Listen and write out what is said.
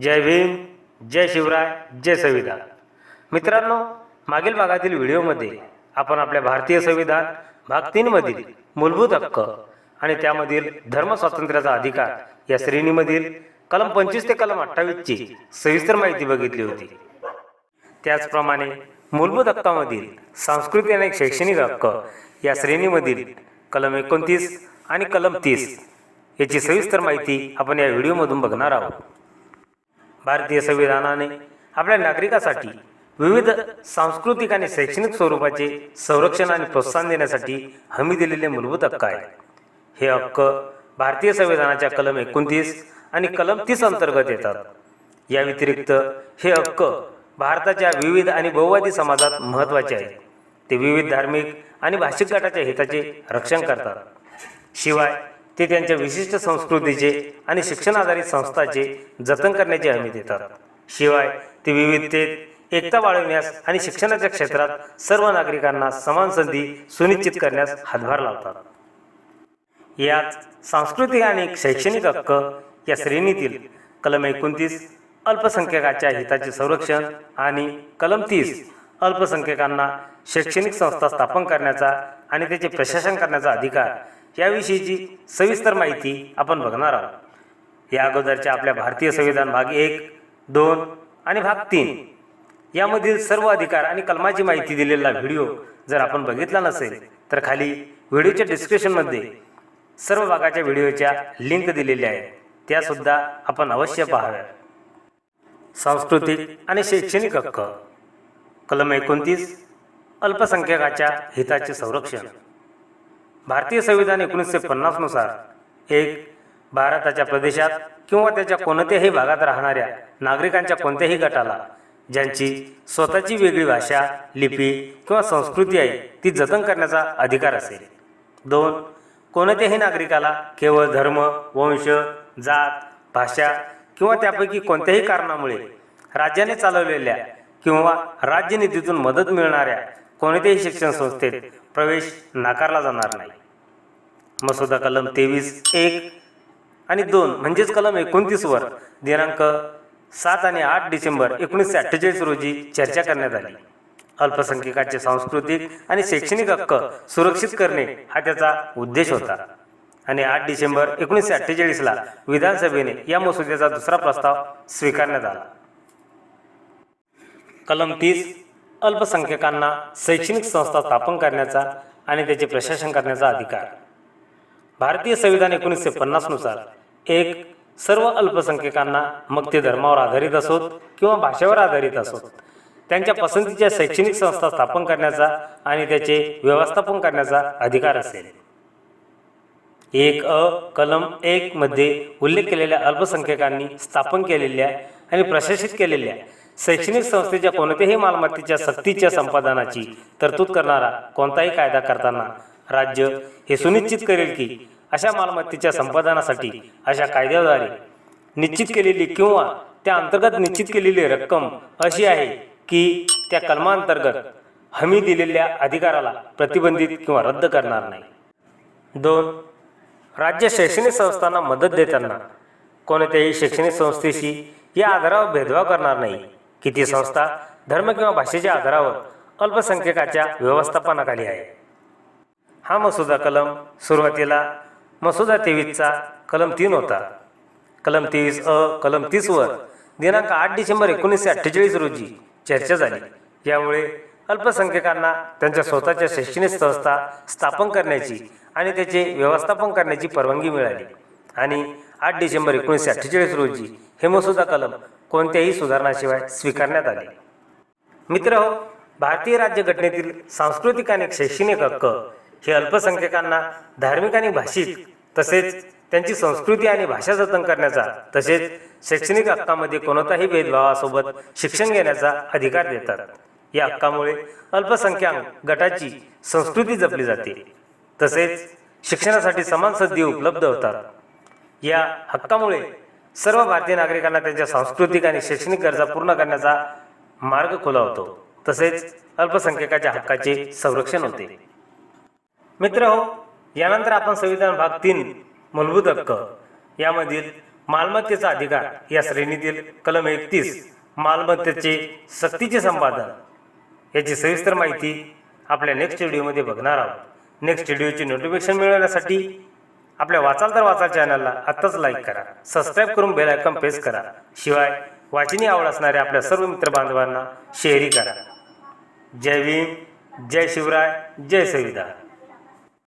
जय भीम जय शिवराय जय संविधान. मित्रांनो मागील भागातील व्हिडिओमध्ये आपण आपल्या भारतीय संविधान भाग तीनमधील मूलभूत हक्क आणि त्यामधील धर्म स्वातंत्र्याचा अधिकार या श्रेणीमधील कलम पंचवीस ते कलम अठ्ठावीसची सविस्तर माहिती बघितली होती. त्याचप्रमाणे मूलभूत हक्कामधील सांस्कृतिक आणि शैक्षणिक हक्क या श्रेणीमधील कलम एकोणतीस आणि कलम तीस याची सविस्तर माहिती आपण या व्हिडिओमधून बघणार आहोत. भारतीय संविधानाने आपल्या नागरिकासाठी विविध सांस्कृतिक आणि शैक्षणिक स्वरूपाचे संरक्षण आणि प्रोत्साहन देण्यासाठी हमी दिलेले मूलभूत हक्क आहेत. हे हक्क भारतीय संविधानाच्या कलम एकोणतीस आणि कलम तीस अंतर्गत येतात. या व्यतिरिक्त हे हक्क भारताच्या विविध आणि बहुवादी समाजात महत्त्वाचे आहेत. ते विविध धार्मिक आणि भाषिक गटाच्या हिताचे रक्षण करतात. शिवाय ते त्यांच्या विशिष्ट संस्कृतीचे आणि शिक्षण आधारित संस्थाचे जतन करण्याची हमी देतात. शिवाय ते विविधतेत एकता बाळगण्यास आणि शिक्षणाच्या क्षेत्रात सर्व नागरिकांना समान संधी सुनिश्चित करण्यास हातभार लावतात. यात सांस्कृतिक आणि शैक्षणिक हक्क या श्रेणीतील कलम एकोणतीस अल्पसंख्याकाच्या हिताचे संरक्षण आणि कलम तीस अल्पसंख्याकांना शैक्षणिक संस्था स्थापन करण्याचा आणि त्याचे प्रशासन करण्याचा अधिकार याविषयीची सविस्तर माहिती आपण बघणार आहोत. या अगोदरच्या आपल्या भारतीय संविधान भाग एक दोन आणि भाग तीन यामधील सर्व अधिकार आणि कलमाची माहिती दिलेला व्हिडिओ जर आपण बघितला नसेल तर खाली व्हिडिओच्या डिस्क्रिप्शनमध्ये सर्व भागाच्या व्हिडिओच्या लिंक दिलेल्या आहेत. त्यासुद्धा आपण अवश्य पाहाव्या सांस्कृतिक आणि शैक्षणिक हक्क. कलम एकोणतीस अल्पसंख्याकाच्या हिताचे संरक्षण. भारतीय संविधान एकोणीसशे पन्नासनुसार एक भारताच्या प्रदेशात किंवा त्याच्या कोणत्याही भागात राहणाऱ्या नागरिकांच्या कोणत्याही गटाला ज्यांची स्वतःची वेगळी भाषा लिपी किंवा संस्कृती आहे ती जतन करण्याचा अधिकार असेल. दोन कोणत्याही नागरिकाला केवळ धर्म वंश जात भाषा किंवा त्यापैकी कोणत्याही कारणामुळे राज्याने चालवलेल्या किंवा राज्यनिधीतून मदत मिळणाऱ्या कोणत्याही शिक्षण संस्थेत प्रवेश नाकारला जाणार नाही. मसुदा कलम तेवीस एक आणि दोन म्हणजेच कलम एकोणतीसवर दिनांक सात आणि आठ डिसेंबर एकोणीसशे अठ्ठेचाळीस रोजी चर्चा करण्यात आली. अल्पसंख्याकाचे सांस्कृतिक आणि शैक्षणिक हक्क सुरक्षित करणे हा त्याचा उद्देश होता. आणि आठ डिसेंबर एकोणीसशे अठ्ठेचाळीसला विधानसभेने या मसुद्याचा दुसरा प्रस्ताव स्वीकारण्यात आला. कलम तीस अल्पसंख्याकांना शैक्षणिक संस्था स्थापन करण्याचा आणि त्याचे प्रशासन करण्याचा अधिकार. भारतीय संविधान एकोणीसशे पन्नासनुसार एक सर्व अल्पसंख्याकांना मग ते धर्मावर आधारित असोत किंवा भाषेवर आधारित असोत. त्यांच्या पसंतीच्या शैक्षणिक संस्था स्थापन करण्याचा आणि त्याचे व्यवस्थापन करण्याचा अधिकार असेल. एक अ कलम एक मध्ये उल्लेख केलेल्या अल्पसंख्याकांनी स्थापन केलेल्या आणि प्रशासित केलेल्या शैक्षणिक संस्थेच्या कोणत्याही मालमत्तेच्या सक्तीच्या संपादनाची तरतूद करणारा कोणताही कायदा करताना राज्य हे सुनिश्चित करेल की अशा मालमत्तेच्या संपादनासाठी अशा कायद्याद्वारे निश्चित केलेली किंवा त्या अंतर्गत निश्चित केलेली रक्कम अशी आहे की त्या कलमांतर्गत हमी दिलेल्या अधिकाराला प्रतिबंधित किंवा रद्द करणार नाही. दोन राज्य शैक्षणिक संस्थांना मदत देताना कोणत्याही शैक्षणिक संस्थेशी या आधारावर भेदभाव करणार नाही की ती संस्था धर्म किंवा भाषेच्या आधारावर अल्पसंख्यकाच्या व्यवस्थापनाखाली आहे. हा मसुदा कलम सुरुवातीला मसुदा तेवीसचा कलम तीन होता. कलम तेवीस अ कलम तीसवर दिनांक आठ डिसेंबर एकोणीसशे अठ्ठेचाळीस रोजी चर्चा झाली. यामुळे अल्पसंख्याकांना त्यांच्या स्वतःच्या शैक्षणिक संस्था स्थापन करण्याची आणि त्याचे व्यवस्थापन करण्याची परवानगी मिळाली. आणि आठ डिसेंबर एकोणीसशे अठ्ठेचाळीस रोजी हे मसुदा कलम कोणत्याही सुधारणाशिवाय स्वीकारण्यात आले. मित्र हो भारतीय राज्यघटनेतील सांस्कृतिक आणि शैक्षणिक हक्क हे अल्पसंख्याकांना धार्मिक आणि भाषिक तसेच त्यांची संस्कृती आणि भाषा जतन करण्याचा तसेच शैक्षणिक हक्कामध्ये कोणताही भेदभावासोबत शिक्षण घेण्याचा अधिकार देतात. या हक्कामुळे अल्पसंख्याक गटाची संस्कृती जपली जाते. तसेच शिक्षणासाठी समान संधी उपलब्ध होतात. या हक्कामुळे सर्व भारतीय नागरिकांना त्यांच्या सांस्कृतिक आणि शैक्षणिक गरजा पूर्ण करण्याचा मार्ग खुला होतो. तसेच अल्पसंख्याकाच्या हक्काचे संरक्षण होते. मित्र हो यानंतर आपण संविधान भाग तीन मूलभूत हक्क. यामधील मालमत्तेचा अधिकार या श्रेणीतील कलम एकतीस मालमत्तेचे सक्तीचे संपादन. याची सविस्तर माहिती आपल्या नेक्स्ट व्हिडिओमध्ये बघणार आहोत. नेक्स्ट व्हिडिओची नोटिफिकेशन मिळवण्यासाठी आपल्या वाचाल तर वाचाल चॅनलला आत्ताच लाईक करा. सबस्क्राईब करून बेल आयकॉन प्रेस करा. शिवाय वाचनी आवड असणाऱ्या आपल्या सर्व मित्रबांधवांना शेअरही करा. जय भीम जय शिवराय जय संविधान